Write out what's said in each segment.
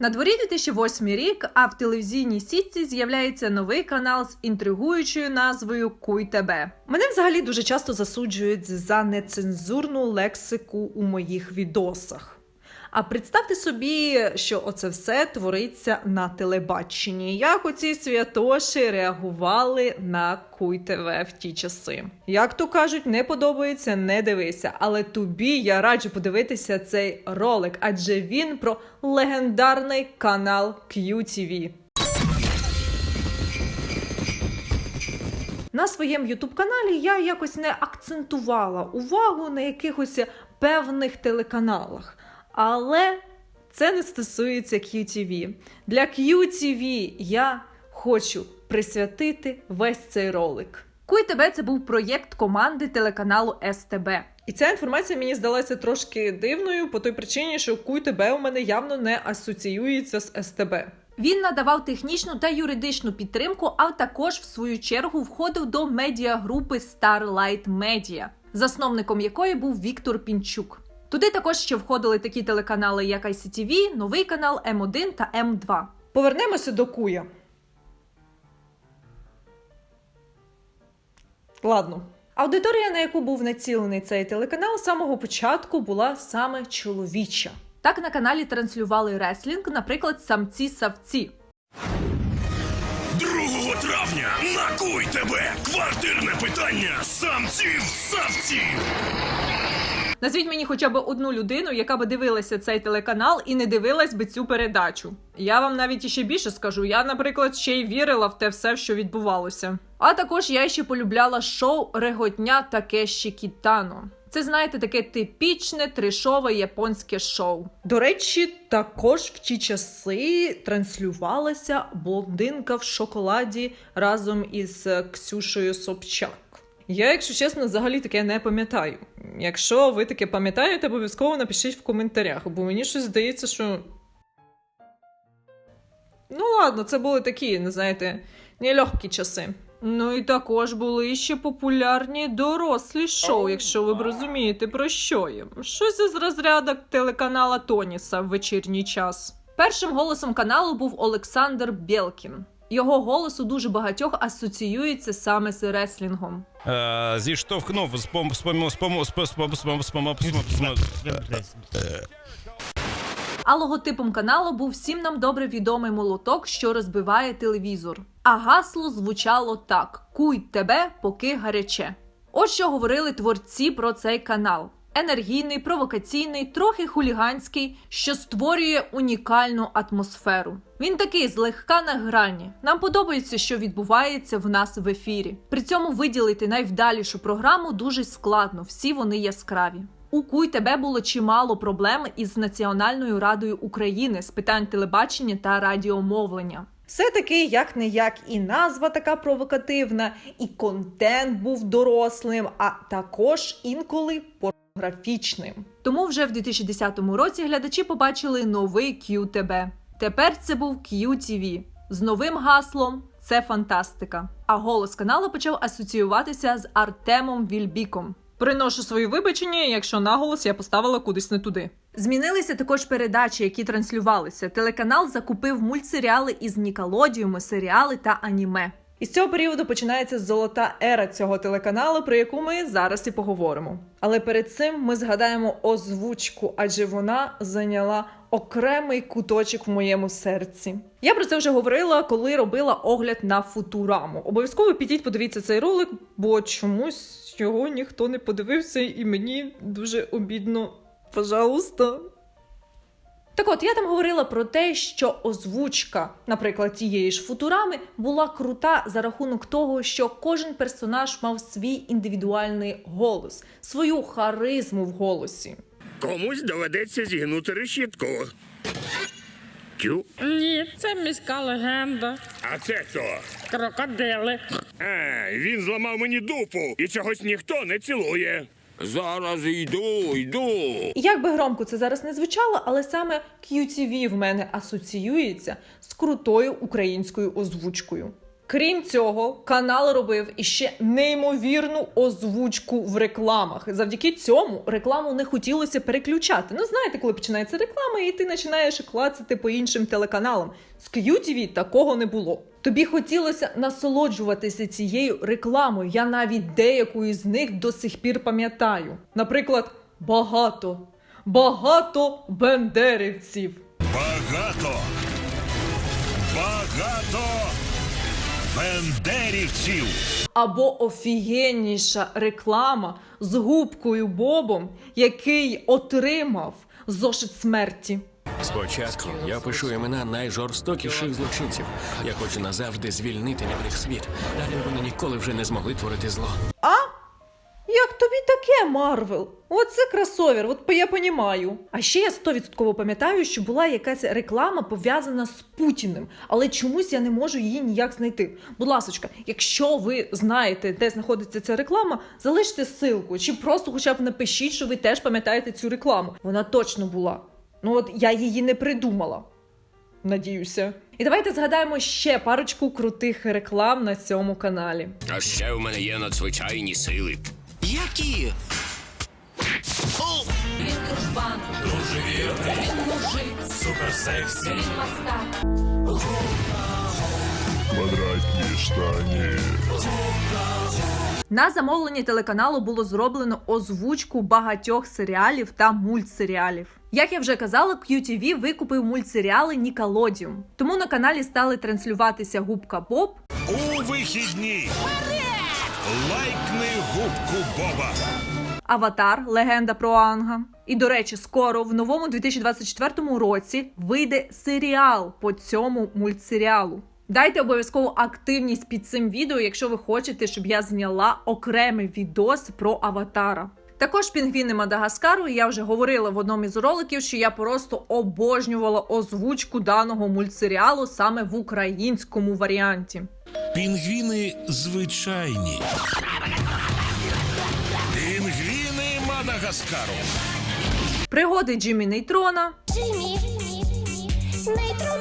На дворі 2008 рік, а в телевізійній сітці з'являється новий канал з інтригуючою назвою Куй тебе. Мене взагалі дуже часто засуджують за нецензурну лексику у моїх відосах. А представте собі, що оце все твориться на телебаченні. Як оці святоші реагували на Куй ТВ в ті часи. Як то кажуть, не подобається, не дивися. Але тобі я раджу подивитися цей ролик, адже він про легендарний канал QTV. На своєму ютуб каналі я якось не акцентувала увагу на якихось певних телеканалах. Але це не стосується QTV. Для QTV я хочу присвятити весь цей ролик. Куй тебе це був проєкт команди телеканалу СТБ. І ця інформація мені здалася трошки дивною по той причині, що Куй тебе у мене явно не асоціюється з СТБ. Він надавав технічну та юридичну підтримку, а також в свою чергу входив до медіагрупи Starlight Media, засновником якої був Віктор Пінчук. Туди також ще входили такі телеканали, як ICTV, новий канал М1 та М2. Повернемося до Куя. Ладно. Аудиторія, на яку був націлений цей телеканал, з самого початку була саме чоловіча. Так на каналі транслювали реслінг, наприклад, самці-савці. 2 травня накуй тебе! Квартирне питання самців савців! Назвіть мені хоча б одну людину, яка би дивилася цей телеканал і не дивилась би цю передачу. Я вам навіть іще більше скажу. Я, наприклад, ще й вірила в те все, що відбувалося. А також я ще полюбляла шоу Реготня Такеші Кітано. Це знаєте, таке типічне тришове японське шоу. До речі, також в ті часи транслювалася блондинка в шоколаді разом із Ксюшею Собчак. Я, якщо чесно, взагалі таке не пам'ятаю. Якщо ви таке пам'ятаєте, обов'язково напишіть в коментарях, бо мені щось здається, що. Ну ладно, це були такі, не знаєте, нелегкі часи. Ну і також були ще популярні дорослі шоу, якщо ви б розумієте, про що я. Щось із розряду телеканала Тоніса в вечірній час. Першим голосом каналу був Олександр Бєлкін. Його голос у дуже багатьох асоціюється саме з реслінгом. Зіштовхнув з а логотипом каналу був всім нам добре відомий молоток, що розбиває телевізор. А гасло звучало так: куй тебе, поки гаряче. Ось що говорили творці про цей канал. Енергійний, провокаційний, трохи хуліганський, що створює унікальну атмосферу. Він такий злегка на грані. Нам подобається, що відбувається в нас в ефірі. При цьому виділити найвдалішу програму дуже складно, всі вони яскраві. У Куй тебе було чимало проблем із Національною радою України з питань телебачення та радіомовлення. Все таки як не як і назва така провокативна, і контент був дорослим, а також інколи порнографічним. Тому вже в 2010 році глядачі побачили новий QTB. Тепер це був QTV з новим гаслом. Це фантастика. А голос каналу почав асоціюватися з Артемом Вільбіком. Приношу свої вибачення, якщо наголос я поставила кудись не туди. Змінилися також передачі, які транслювалися. Телеканал закупив мультсеріали із Ніколодіуми, серіали та аніме. Із цього періоду починається золота ера цього телеканалу, про яку ми зараз і поговоримо. Але перед цим ми згадаємо озвучку, адже вона зайняла окремий куточок в моєму серці. Я про це вже говорила, коли робила огляд на футураму. Обов'язково підіть, подивіться цей ролик, бо чомусь його ніхто не подивився, і мені дуже обідно. Пожалуйста. Так от я там говорила про те, що озвучка, наприклад, тієї ж футурами, була крута за рахунок того, що кожен персонаж мав свій індивідуальний голос, свою харизму в голосі. Комусь доведеться зігнути решітку. Тю, Ні, це міська легенда. а це хто? Крокодили. А, він зламав мені дупу і чогось ніхто не цілує. Зараз йду, йду. Як би громко це зараз не звучало, але саме QTV в мене асоціюється з крутою українською озвучкою. Крім цього, канал робив іще неймовірну озвучку в рекламах. Завдяки цьому рекламу не хотілося переключати. Ну, знаєте, коли починається реклама, і ти починаєш клацати по іншим телеканалам. З QTV такого не було. Тобі хотілося насолоджуватися цією рекламою. Я навіть деяку із них до сих пір пам'ятаю. Наприклад, багато, багато бендерівців. Багато. Багато бендерівців. Або офігенніша реклама з губкою Бобом, який отримав зошит смерті. Спочатку я пишу імена найжорстокіших злочинців. Я хочу назавжди звільнити від них світ. Далі вони ніколи вже не змогли творити зло. А? Як тобі таке, Марвел? Оце кросовер, от я понімаю. А ще я стовідсотково пам'ятаю, що була якась реклама пов'язана з Путіним, але чомусь я не можу її ніяк знайти. Будь ласочка, якщо ви знаєте, де знаходиться ця реклама, залиште ссылку, чи просто хоча б напишіть, що ви теж пам'ятаєте цю рекламу. Вона точно була. Ну от я її не придумала. Надіюся. І давайте згадаємо ще парочку крутих реклам на цьому каналі. А ще в мене є надзвичайні сили. Які? Квадратні штані. На замовлення телеканалу було зроблено озвучку багатьох серіалів та мультсеріалів. Як я вже казала, QTV викупив мультсеріали Nickelodeon. Тому на каналі стали транслюватися губка Боб, У вихідні. Лайкни губку Боба. Аватар, легенда про Анга. І до речі, скоро в новому 2024 році вийде серіал по цьому мультсеріалу. Дайте обов'язково активність під цим відео, якщо ви хочете, щоб я зняла окремий відос про аватара. Також пінгвіни Мадагаскару. Я вже говорила в одному із роликів, що я просто обожнювала озвучку даного мультсеріалу саме в українському варіанті. Пінгвіни звичайні. Пінгвіни Мадагаскару. Пригоди Джиммі Нейтрона, Джиммі, Нейтрон,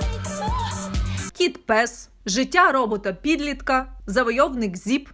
Кіт Пес, життя робота підлітка, завойовник Зіп.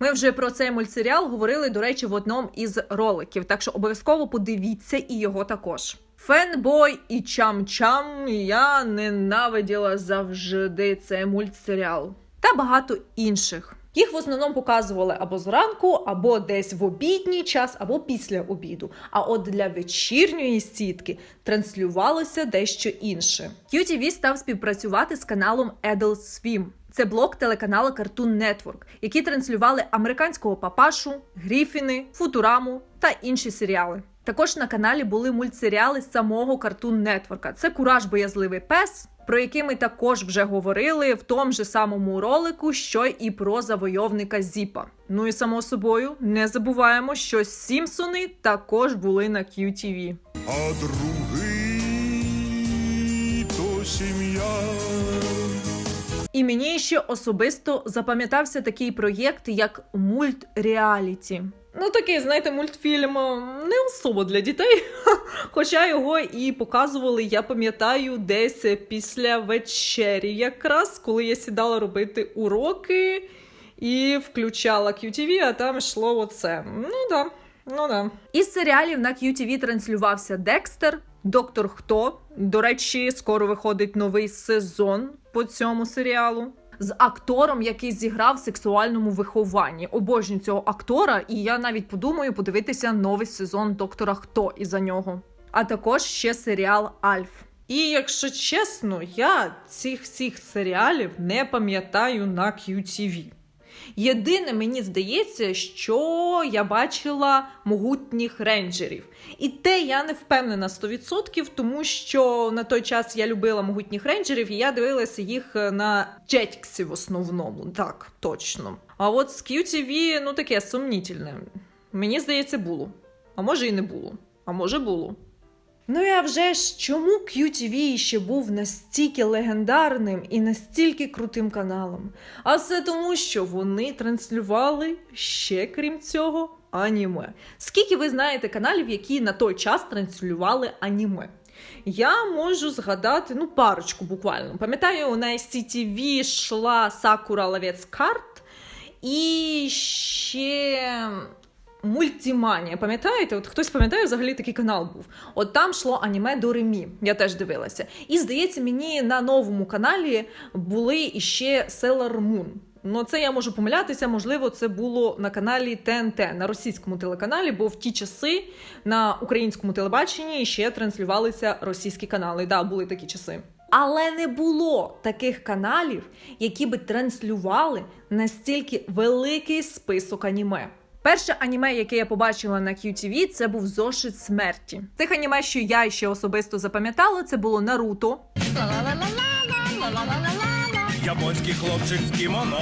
Ми вже про цей мультсеріал говорили, до речі, в одному із роликів, так що обов'язково подивіться і його також. Фенбой і Чам-Чам я ненавиділа завжди цей мультсеріал. Та багато інших. Їх в основному показували або зранку, або десь в обідній час, або після обіду. А от для вечірньої сітки транслювалося дещо інше. QTV став співпрацювати з каналом Adult Swim. Це блок телеканалу Cartoon Network, які транслювали американського папашу, Гріфіни, Футураму та інші серіали. Також на каналі були мультсеріали самого Cartoon Network. Це Кураж Боязливий пес, про який ми також вже говорили в тому же самому ролику, що і про завойовника Зіпа. Ну і само собою не забуваємо, що Сімпсони також були на QTV. А другий то сім'я. І мені ще особисто запам'ятався такий проєкт, як мультреаліті. Ну, такий, знаєте, мультфільм не особо для дітей. Хоча його і показували, я пам'ятаю, десь після вечері, якраз коли я сідала робити уроки і включала QTV, а там йшло оце. Ну да, ну да. Із серіалів на QTV транслювався Декстер, Доктор Хто. До речі, скоро виходить новий сезон по цьому серіалу. З актором, який зіграв в сексуальному вихованні. Обожнюю цього актора, і я навіть подумаю подивитися новий сезон доктора Хто і за нього. А також ще серіал Альф. І якщо чесно, я цих всіх серіалів не пам'ятаю на QTV. Єдине, мені здається, що я бачила могутніх рейнджерів. І те я не впевнена 100%, тому що на той час я любила могутніх рейнджерів, і я дивилася їх на Jetix в основному. Так, точно. А от з QTV, ну таке сумнітельне. Мені здається, було. А може і не було. А може було. Ну і а вже ж чому QTV ще був настільки легендарним і настільки крутим каналом? А все тому, що вони транслювали ще крім цього аніме. Скільки ви знаєте каналів, які на той час транслювали аніме? Я можу згадати ну парочку буквально. Пам'ятаю, на SCTV йшла Сакура Ловець карт і ще Мультіманія. Пам'ятаєте? От хтось пам'ятає, взагалі такий канал був. От там йшло аніме до Ремі. Я теж дивилася. І здається, мені на новому каналі були іще Sailor Moon. Ну, це я можу помилятися. Можливо, це було на каналі ТНТ на російському телеканалі, бо в ті часи на українському телебаченні ще транслювалися російські канали. Да, були такі часи. Але не було таких каналів, які би транслювали настільки великий список аніме. Перше аніме, яке я побачила на QTV, це був зошит смерті. Тих аніме, що я ще особисто запам'ятала, це було Наруто. Японський хлопчик в кімоно.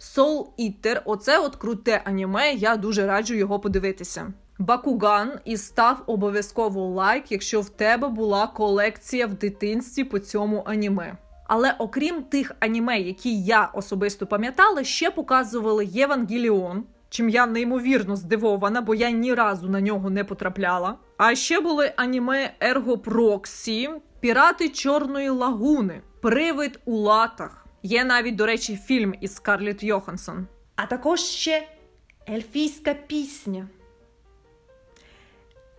Soul Eater – оце от круте аніме. Я дуже раджу його подивитися. Бакуган і став обов'язково лайк, якщо в тебе була колекція в дитинстві по цьому аніме. Але окрім тих аніме, які я особисто пам'ятала, ще показували Євангеліон, чим я неймовірно здивована, бо я ні разу на нього не потрапляла. А ще були аніме Ерго Проксі, Пірати Чорної Лагуни, Привид у латах. Є навіть, до речі, фільм із Скарлетт Йоханссон. А також ще Ельфійська пісня.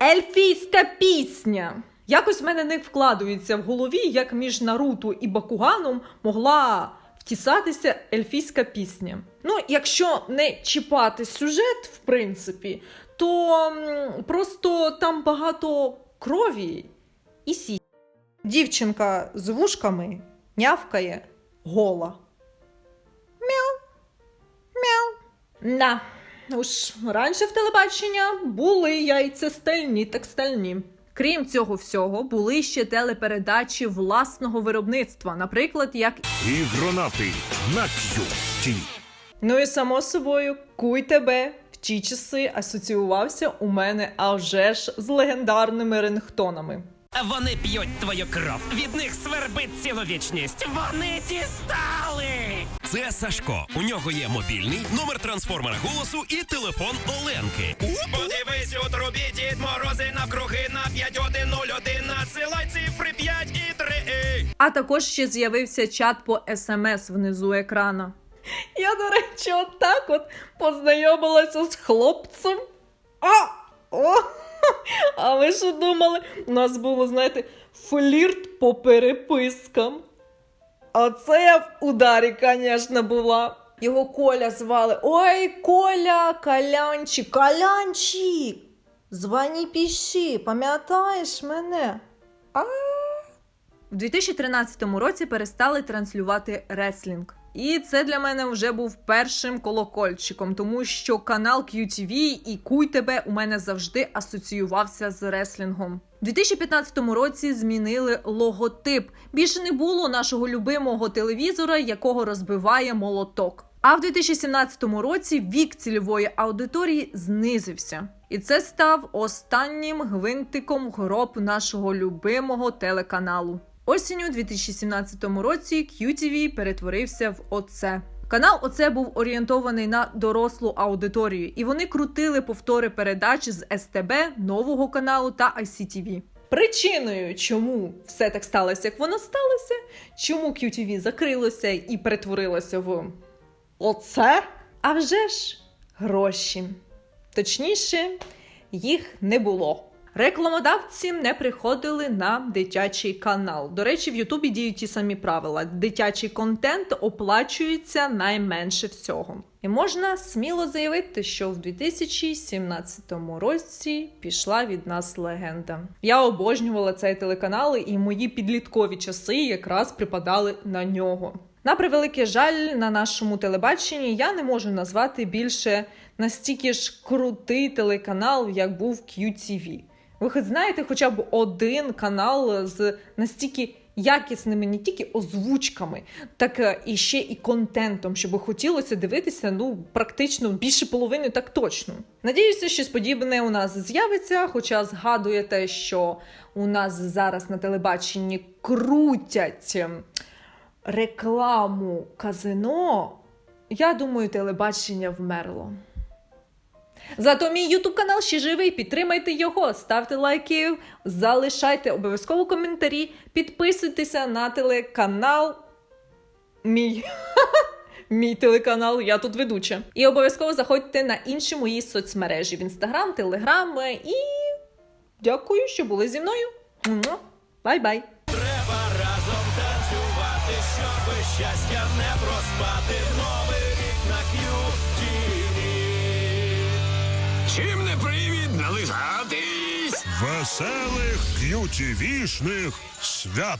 Ельфійська пісня. Якось в мене не вкладується в голові, як між Наруто і Бакуганом могла втісатися ельфійська пісня. Ну, якщо не чіпати сюжет, в принципі, то просто там багато крові і сі. Дівчинка з вушками нявкає гола. Мяу. Мяу. Да. Уж раніше в телебачення були яйця стальні так стальні. Крім цього всього, були ще телепередачі власного виробництва, наприклад, як Ігронавти на QTV. Ну і само собою, куй тебе в ті часи асоціювався у мене а вже ж з легендарними рингтонами. Вони п'ють твою кров. Від них свербить цілу вічність. Вони дістали. Це Сашко. У нього є мобільний, номер трансформера голосу і телефон Оленки. Подивись у трубі Дід Морози навкруги на 5101. Надсилай цифри 5 і 3. А також ще з'явився чат по смс внизу екрана. Я, до речі, отак от познайомилася з хлопцем. А! О! А ви що думали? У нас було, знаєте, флірт по перепискам. А це я в ударі, звісно, була. Його Коля звали. Ой, Коля, Калянчик, Калянчик! Звані піші, пам'ятаєш мене? А? В 2013 році перестали транслювати реслінг. І це для мене вже був першим колокольчиком, тому що канал QTV і Куй тебе у мене завжди асоціювався з реслінгом. У 2015 році змінили логотип. Більше не було нашого любимого телевізора, якого розбиває молоток. А в 2017 році вік цільової аудиторії знизився. І це став останнім гвинтиком гроб нашого любимого телеканалу. Осінню 2017 році QTV перетворився в ОЦЕ. Канал ОЦЕ був орієнтований на дорослу аудиторію, і вони крутили повтори передач з СТБ, нового каналу та ICTV. Причиною, чому все так сталося, як воно сталося, чому QTV закрилося і перетворилося в оце, а вже ж гроші. Точніше, їх не було. Рекламодавці не приходили на дитячий канал. До речі, в Ютубі діють ті самі правила: дитячий контент оплачується найменше всього. І можна сміло заявити, що в 2017 році пішла від нас легенда. Я обожнювала цей телеканал, і мої підліткові часи якраз припадали на нього. На превеликий жаль, на нашому телебаченні я не можу назвати більше настільки ж крутий телеканал, як був QTV. Ви хоч знаєте хоча б один канал з настільки якісними не тільки озвучками, так е, і ще і контентом, щоб хотілося дивитися ну практично більше половини, так точно. Надіюся, щось подібне у нас з'явиться. Хоча згадуєте, що у нас зараз на телебаченні крутять ем, рекламу казино. Я думаю, телебачення вмерло. Зато мій ютуб канал ще живий. Підтримайте його, ставте лайки, залишайте обов'язково коментарі, підписуйтеся на телеканал. Мій. Мій телеканал, я тут ведуча. І обов'язково заходьте на інші мої соцмережі в інстаграм, телеграм і дякую, що були зі мною. Бай-бай. Веселих к'ютівішних свят.